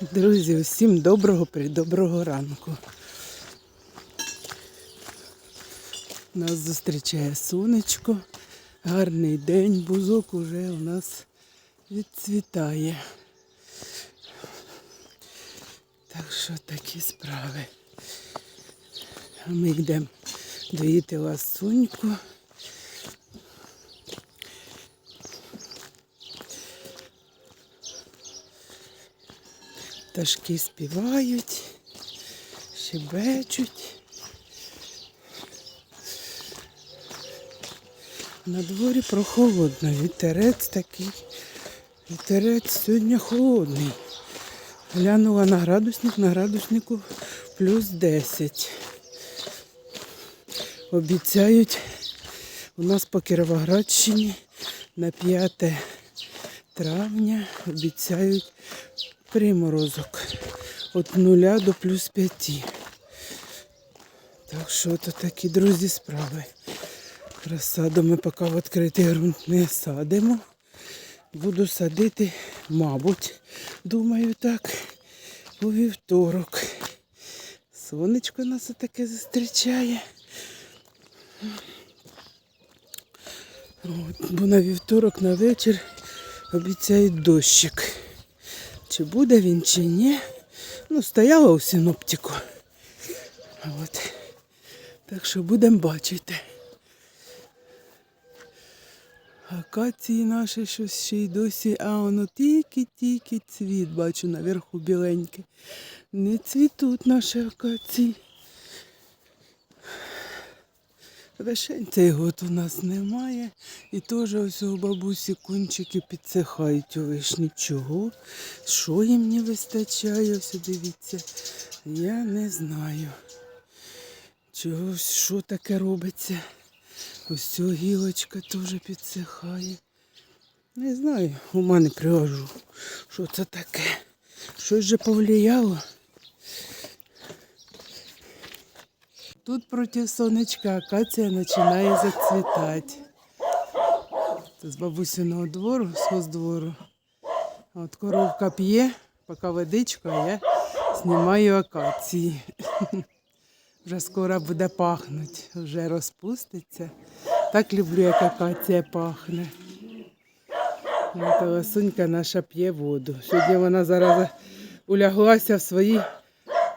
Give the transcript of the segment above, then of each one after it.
Друзі, усім доброго доброго ранку. Нас зустрічає сонечко, гарний день, бузок уже у нас відцвітає. Так що такі справи. А ми йдемо доїти ласуньку. Пташки співають, щебечуть. На дворі прохолодно, вітерець такий. Вітерець сьогодні холодний. Глянула на градусник, на градуснику плюс 10. Обіцяють у нас по Кіровоградщині на 5 травня обіцяють приморозок від 0 до плюс 5. Так що то такі друзі справи. Розсаду ми поки в відкритий ґрунт не садимо. Буду садити, мабуть, думаю так, у вівторок. Сонечко нас таке зустрічає. От, бо на вівторок на вечір обіцяють дощик. Чи буде він, чи ні. Ну, стояла у синоптику. От. Так що будемо бачити. Акації наші щось ще й досі, а воно тільки-тільки цвіт, бачу, наверху біленьке. Не цвітуть наші акації. Вишень цей год у нас немає. І теж ось у бабусі кончики підсихають у вишні. Чого? Що їм не вистачає? Ось дивіться. Я не знаю. Чого, що таке робиться? Ось ця гілочка теж підсихає. Не знаю, ума не привожу. Що це таке? Щось же повлияло. Тут проти сонечка акація починає зацвітати. Це з бабусиного двору, з хоздвору. От коровка п'є, поки водичка, я знімаю акації. Вже скоро буде пахнути, вже розпуститься. Так люблю, як акація пахне. Та ласунька наша п'є воду. Сьогодні вона зараз уляглася в свої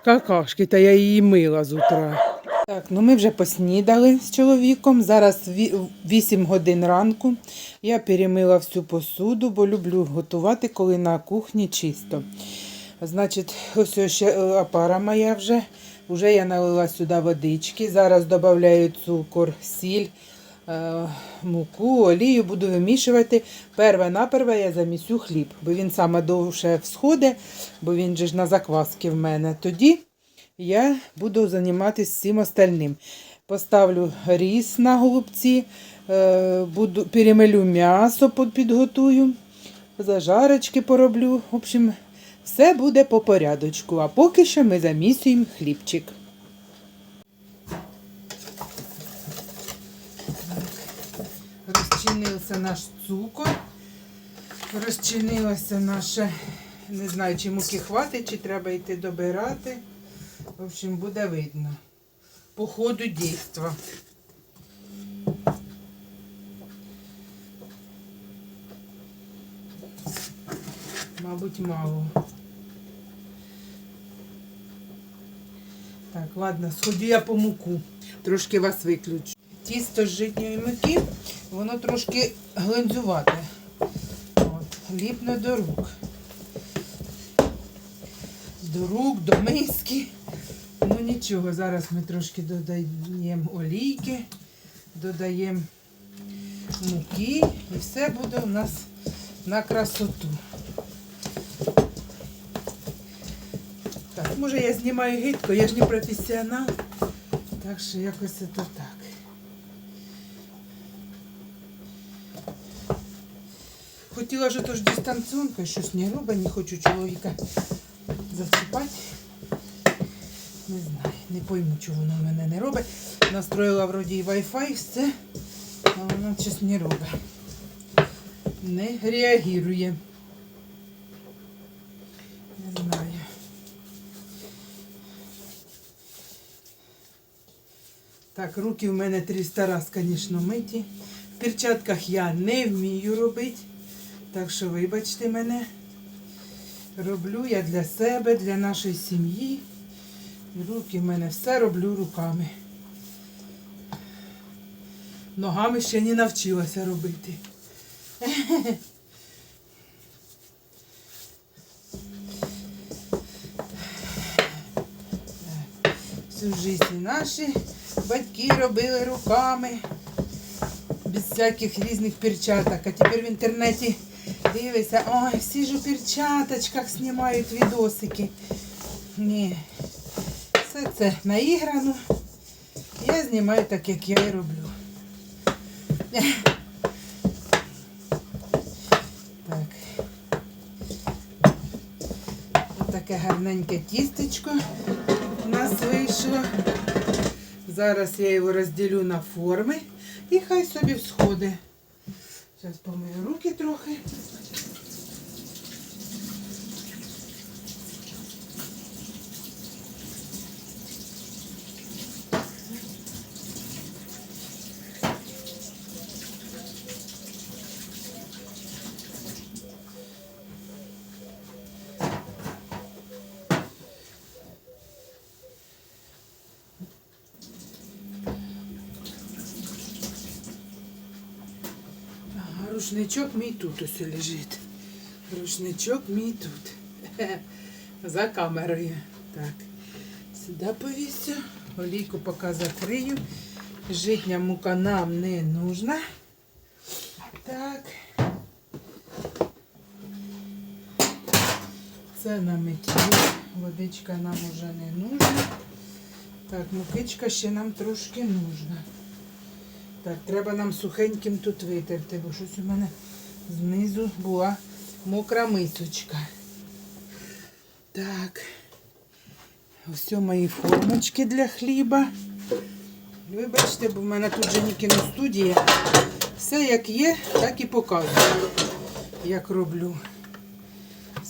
какашки, та я її мила з утра. Так, ну ми вже поснідали з чоловіком. Зараз ві- 8 годин ранку. Я перемила всю посуду, бо люблю готувати, коли на кухні чисто. Значить, ось ще е, опара моя вже. Вже я налила сюди водички. Зараз додаю цукор, сіль, е, муку, олію, буду вимішувати. Перве наперве я замісю хліб, бо він саме довше всходить, бо він же ж на закваски в мене. Тоді я буду займатися всім остальним. Поставлю ріс на голубці, е, буду, перемелю м'ясо підготую, зажарочки пороблю. В общем, все буде по порядочку. А поки що ми замісуємо хлібчик. Розчинився наш цукор. Розчинилося наше, не знаю, чи муки хватить, чи треба йти добирати. В общем, буде видно. По ходу дійства. Мабуть, мало. Так, ладно, сходю я по муку. Трошки вас виключу. Тісто з житньої муки, воно трошки глинзювате. От, ліпне до рук. До рук, до миски. Ну нічого, зараз ми трошки додаємо олійки, додаємо муки і все буде у нас на красоту. Так, може я знімаю гидко, я ж не професіонал. Так що якось це так. Хотіла ж тож дистанціонка, щось не робить, не хочу чоловіка зачіпати. Не знаю, не пойму, чого воно в мене не робить. Настроїла вроді і Wi-Fi, все, але воно щось не робить. Не реагірує. Не знаю. Так, руки в мене 300 раз, звісно, миті. В перчатках я не вмію робити. Так що, вибачте мене, роблю я для себе, для нашої сім'ї. Руки в мене все роблю руками. Ногами ще не навчилася робити. Всю життя наші батьки робили руками, без всяких різних перчаток. А тепер в інтернеті дивишся, ой, всі ж у перчаточках знімають відосики. Ні, все це наіграно. Я знімаю так, як я і роблю. Так. Ось таке гарненьке тістечко у нас вийшло. Зараз я його розділю на форми і хай собі всходить. Зараз помию руки трохи. Рушничок мій тут ось лежить. Рушничок мій тут. За камерою. Так. Сюди повісю. Олійку поки закрию. Житня мука нам не нужна. Так. Це на миттю. Водичка нам уже не нужна. Так, мукичка ще нам трошки нужна. Так, треба нам сухеньким тут витерти, бо щось у мене знизу була мокра мисочка. Так. Ось мої формочки для хліба. Вибачте, бо в мене тут же не кіностудія. Все як є, так і показую, як роблю.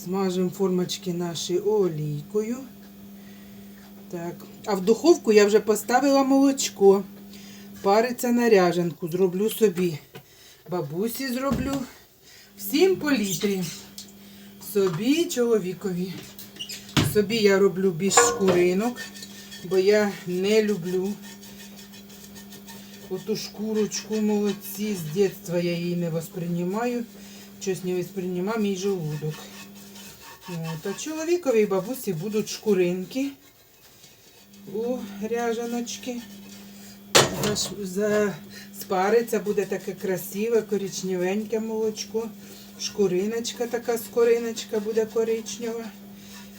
Смажемо формочки наші олійкою. Так. А в духовку я вже поставила молочко. Париться на ряжанку. Зроблю собі. Бабусі зроблю. Всім по літрі. Собі чоловікові. Собі я роблю без шкуринок, бо я не люблю оту шкурочку молодці. З дитинства я її не восприймаю. Щось не восприймаю мій желудок. От, а чоловікові і бабусі будуть шкуринки у ряжаночки. Спариться буде таке красиве, коричневеньке молочко. Шкуриночка така скориночка буде коричнева.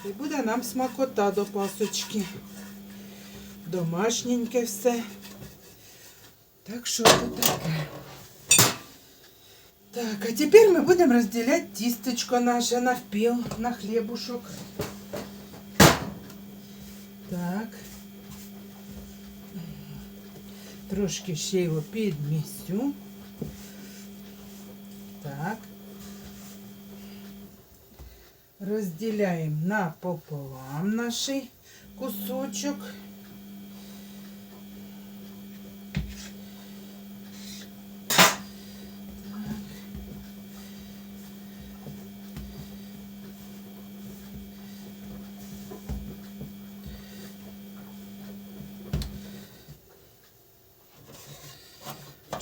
І буде нам смакота до пасочки. Домашненьке все. Так що тут таке. Так, а тепер ми будемо розділяти тістечко наше навпіл на хлібушок. Так. Трошки ще його підмістю. Так. Розділяємо напополам наш кусочок.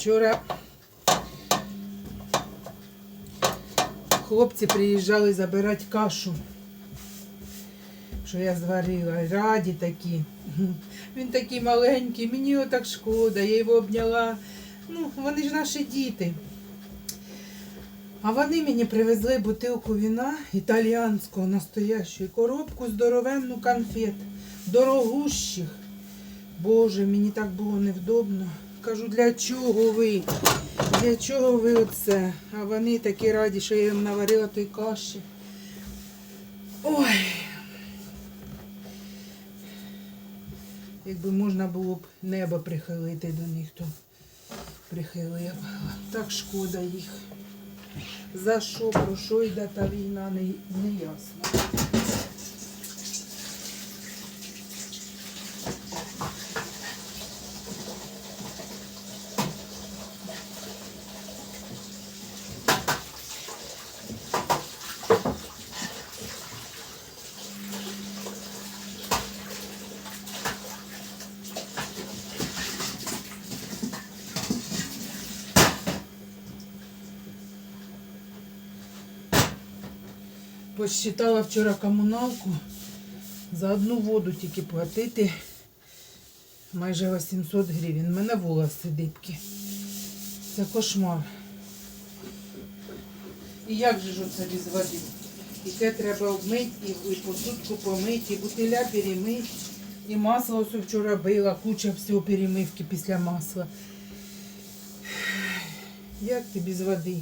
Вчора хлопці приїжджали забирати кашу, що я зварила. Раді такі. Він такий маленький, мені його так шкода, я його обняла. Ну, вони ж наші діти. А вони мені привезли бутилку віна італіанського настоящого, коробку здоровенну конфет, дорогущих. Боже, мені так було невдобно. Кажу, для чого ви? Для чого ви оце? А вони такі раді, що я їм наварила той каші. Ой. Якби можна було б небо прихилити до них, то прихилила. б. Так шкода їх. За що, про що йде та війна, не, не ясно. Посчитала вчора комуналку. За одну воду тільки платити майже 800 гривень. У мене волоси дибкі. Це кошмар. І як же ж оце без води? І те треба обмити, і посудку помити, і бутиля перемити. І масло ось вчора била, куча всього перемивки після масла. Як ти без води?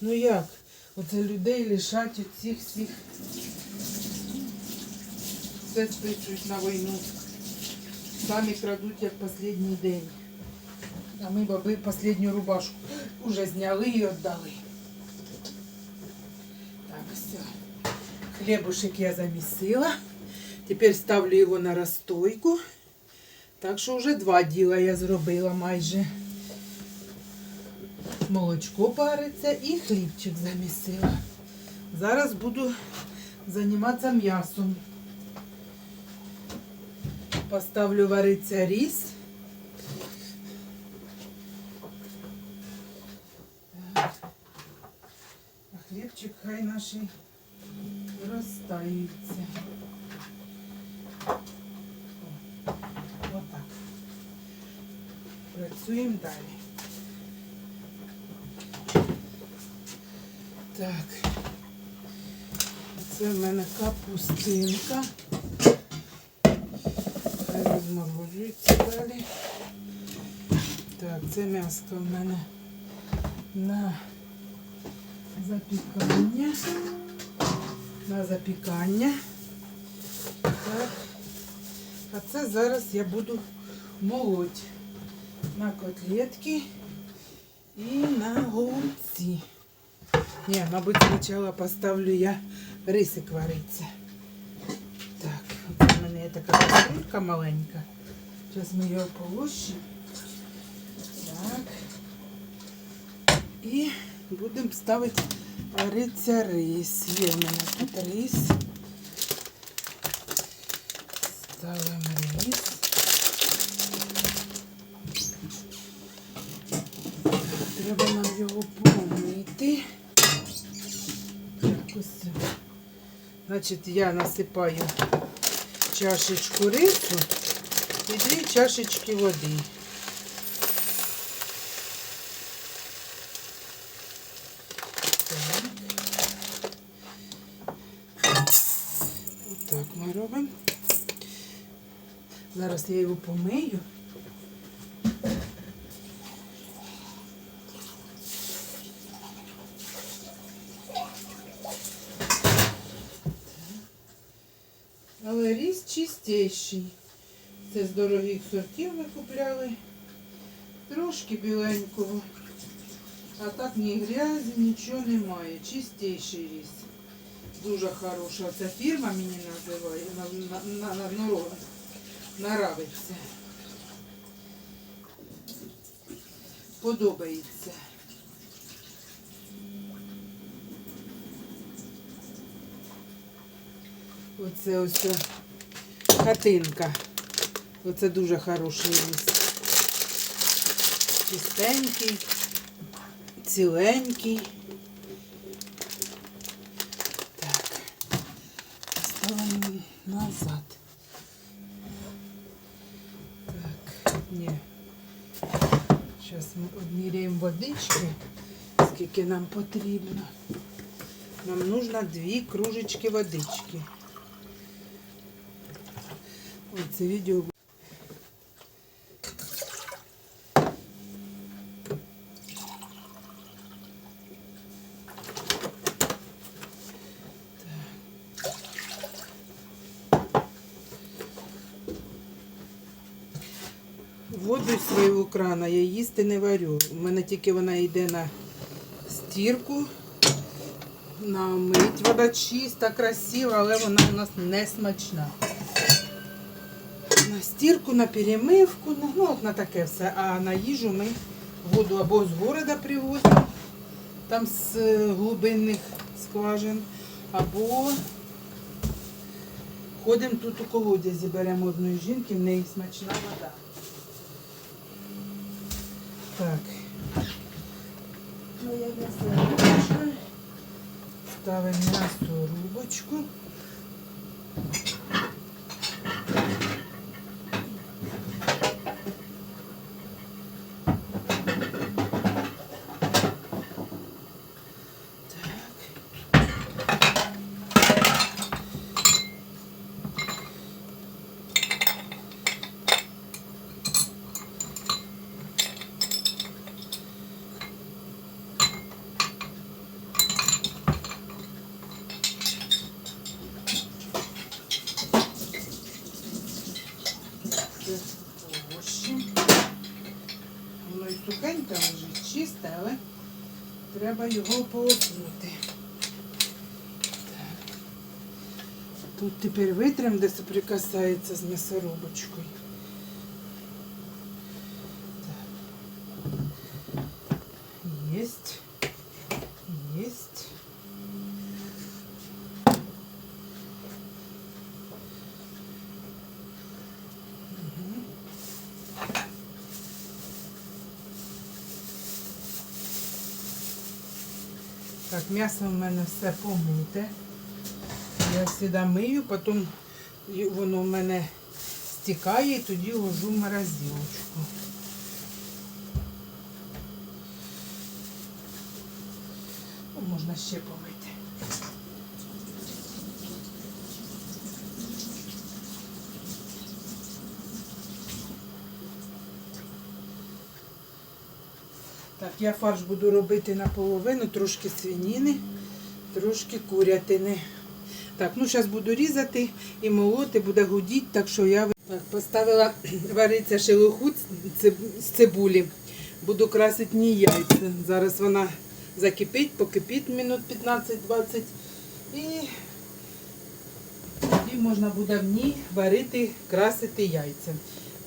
Ну як? Оце людей лишать цих всіх. Все спишуть на війну. Самі крадуть як останній день. А ми баби останню рубашку вже зняли і віддали. Так, все. Хлебушек я замісила. Тепер ставлю його на розстойку. Так що вже два діла я зробила майже. Молочко париться і хлібчик замісила. Зараз буду займатися м'ясом. Поставлю вариться. Так. А хлібчик хай наші розтаються. О, Отак. Працюємо далі. Так. Це в мене капустинка. Хай розморожується далі. Так, це м'яско в мене на запікання. На запікання. Так. А це зараз я буду молоть на котлетки і на голубці. Ні, мабуть, спочатку поставлю я рисик вариться. Так, от у мене є така кастрюлька маленька. Зараз ми його полощимо. Так. І будемо ставити вариться рис. Є в мене тут рис. Ставимо рис. Треба нам його Значить, я насипаю чашечку рису і дві чашечки води. Так. Ми робимо. Зараз я його помию. Але ріс чистіший. Це з дорогих сортів ми купляли. Трошки біленького. А так ні грязі, нічого немає. Чистіший ріс. Дуже хороша. Ця фірма мені називає. На, на, на, на, на, Нравиться. Подобається. Оце ось ця хатинка. Оце дуже хороший ліс. Чистенький, ціленький. Так. Ставимо назад. Так, ні. Зараз ми одміряємо водички, скільки нам потрібно. Нам нужно дві кружечки водички. Оце відео. Воду з свого крана я їсти не варю. У мене тільки вона йде на стірку. На мить. Вода чиста, красива, але вона у нас не смачна. На стірку, на перемивку, на, ну от на таке все. А на їжу ми воду або з города привозимо, там з е, глибинних скважин, або ходимо тут у колодязі, беремо одної жінки, в неї смачна вода. Так. Моя м'ясо. ставимо м'ясорубочку. Це овощі. Воно і сухеньке лежить, чисте, але треба його полоснути. Тут тепер витрим, де соприкасається з м'ясорубочкою. Так, м'ясо в мене все помите. Я завжди мию, потім воно в мене стікає і тоді ложу в морозилочку. Можна ще помити. Так, я фарш буду робити наполовину, трошки свиніни, трошки курятини. Так, ну зараз буду різати і молоти, буде гудіти, так що я так, поставила вариться шелуху з цибулі. Буду красити в ній яйця. Зараз вона закипить, покипить минут 15-20 і тоді можна буде в ній варити, красити яйця.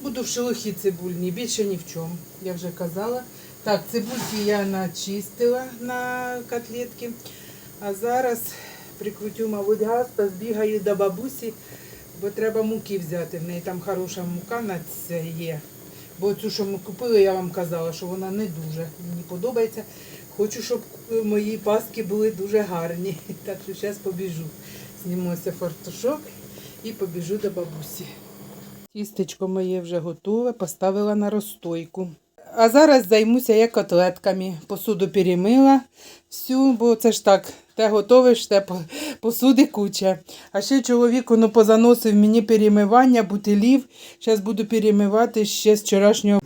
Буду в шелухі цибульній, більше ні в чому, я вже казала. Так, цибульки я начистила на котлетки. А зараз прикрутю, мабуть, газ та збігаю до бабусі, бо треба муки взяти. В неї там хороша мука на це є. Бо цю, що ми купили, я вам казала, що вона не дуже мені подобається. Хочу, щоб мої паски були дуже гарні. Так що зараз побіжу. Знімуся фартушок і побіжу до бабусі. Тістечко моє вже готове, поставила на розстойку. А зараз займуся я котлетками. Посуду перемила всю, бо це ж так, те готовиш, те посуди куча. А ще чоловік ну, позаносив мені перемивання бутилів. Зараз буду перемивати ще з вчорашнього.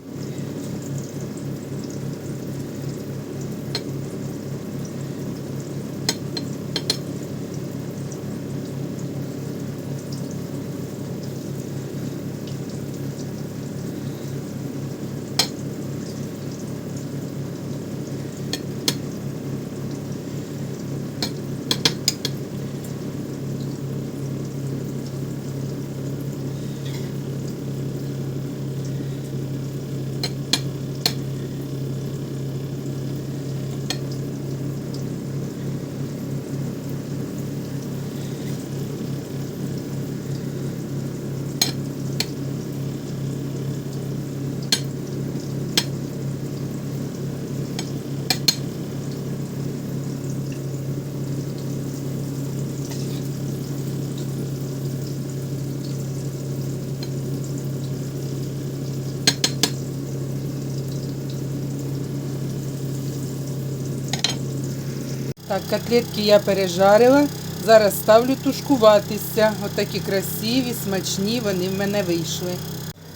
Так, котлетки я пережарила. Зараз ставлю тушкуватися. Отакі красиві, смачні вони в мене вийшли.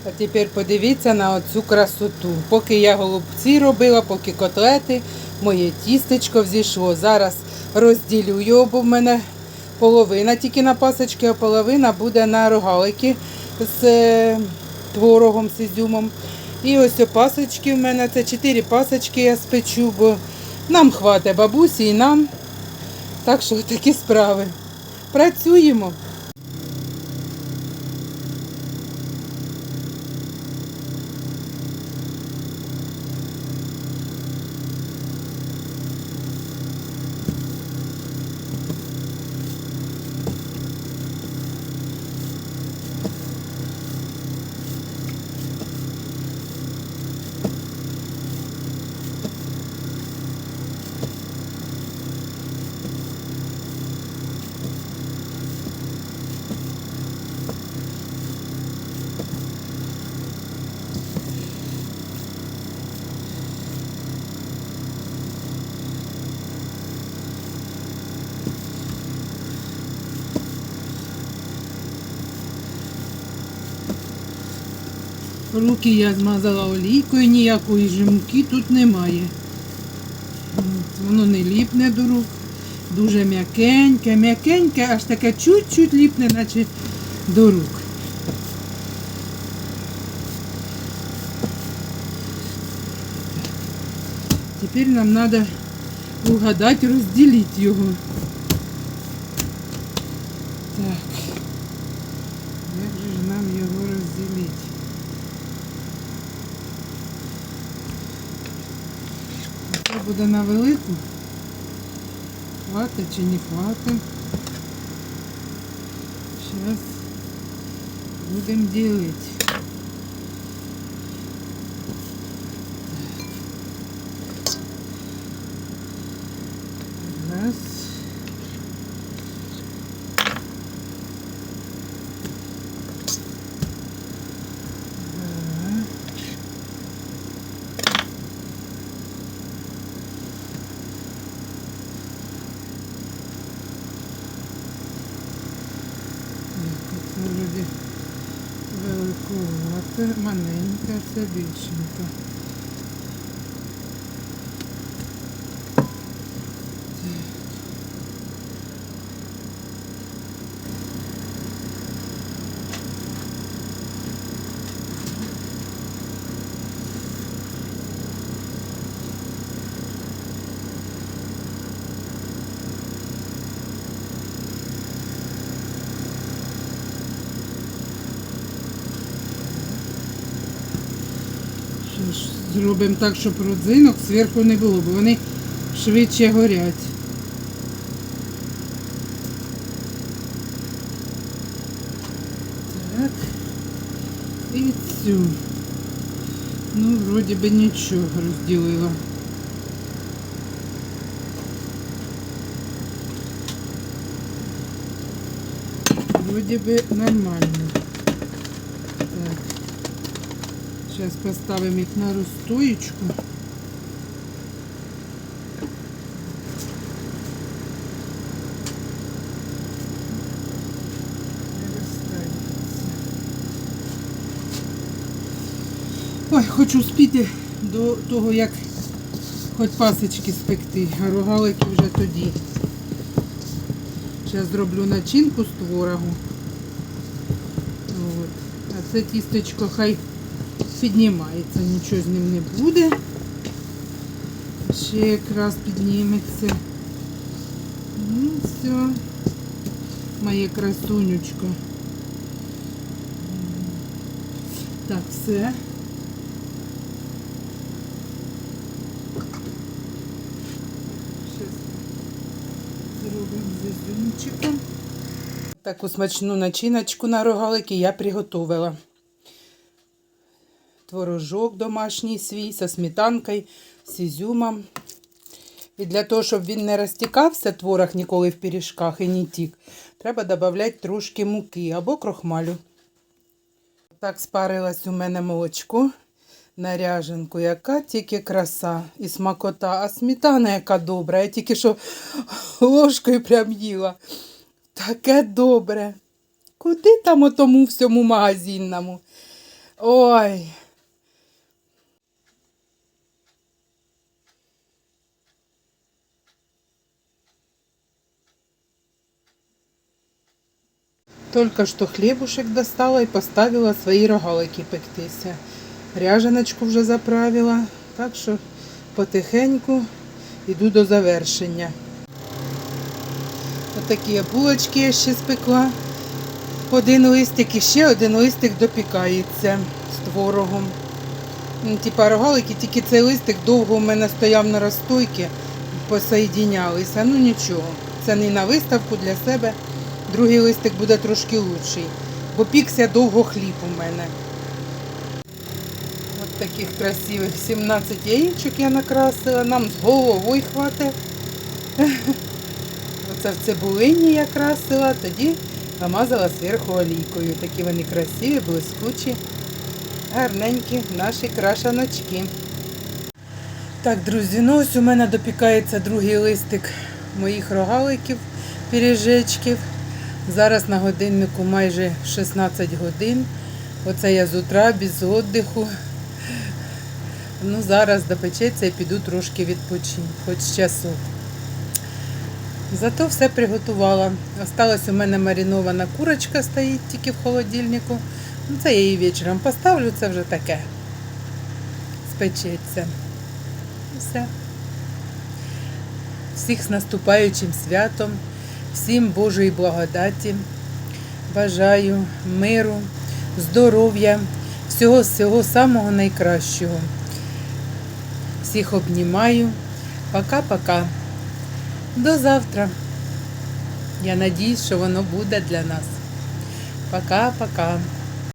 А тепер подивіться на оцю красоту. Поки я голубці робила, поки котлети, моє тістечко взійшло. Зараз розділю його, бо в мене половина тільки на пасочки, а половина буде на рогалики з е, творогом, з ізюмом. І ось пасочки в мене, це 4 пасочки я спечу, бо нам хватить бабусі і нам. Так що такі справи. Працюємо. Руки я змазала олійкою, ніякої ж муки тут немає. Воно не ліпне до рук. Дуже м'якеньке, м'якеньке, аж таке чуть-чуть ліпне, наче до рук. Тепер нам треба угадати, розділити його. Так. Як же ж нам його розділити? Це буде на велику. Хватить чи не хватить. Зараз будемо ділити. Маленька, це зробимо так, щоб родзинок зверху не було, бо вони швидше горять. Так. І цю. Ну, вроді би нічого розділила. Вроді би нормально. Так. Сейчас поставим их на розстоечку. Ой, хочу спіти до того, як хоч пасочки спекти, а рогалики вже тоді. Зараз зроблю начинку з творогу. От. А це тістечко хай піднімається, нічого з ним не буде. Ще якраз підніметься. Ну, все. Моє красунечко. Так, все. Таку смачну начиночку на рогалики я приготувала творожок домашній свій зі сметанкою, з ізюмом. І для того, щоб він не розтікався, творог ніколи в пиріжках і не тік, треба додати трошки муки або крохмалю. Так спарилось у мене молочко на ряженку, яка тільки краса і смакота, а сметана яка добра. Я тільки що ложкою прям їла. Таке добре. Куди там тому всьому магазинному? Ой. Только что хлебушек достала и поставила свои рогалики пектися. Ряженочку вже заправила, так що потихеньку йду до завершення. Отакі булочки я ще спекла. Один листик і ще один листик допікається з творогом. Ну, Типа рогалики, тільки цей листик довго у мене стояв на розстойці, посоєдінялися. Ну нічого, це не на виставку для себе. Другий листик буде трошки лучший, бо пікся довго хліб у мене. Ось таких красивих 17 яєчок я накрасила, нам з головою хватить. Оце в цибулині я красила, тоді намазала зверху олійкою. Такі вони красиві, блискучі, гарненькі наші крашаночки. Так, друзі, ну ось у мене допікається другий листик моїх рогаликів, пиріжечків. Зараз на годиннику майже 16 годин. Оце я з утра без віддиху. Ну, зараз допечеться і піду трошки відпочину, хоч часок. Зато все приготувала. Осталась у мене маринована курочка стоїть тільки в холодильнику. Ну, це я її вечором поставлю, це вже таке. Спечеться. Все. Всіх з наступаючим святом, всім Божої благодаті. Бажаю миру, здоров'я, всього всього самого найкращого. Всіх обнімаю. Пока-пока. До завтра. Я надіюсь, що воно буде для нас. Пока-пока.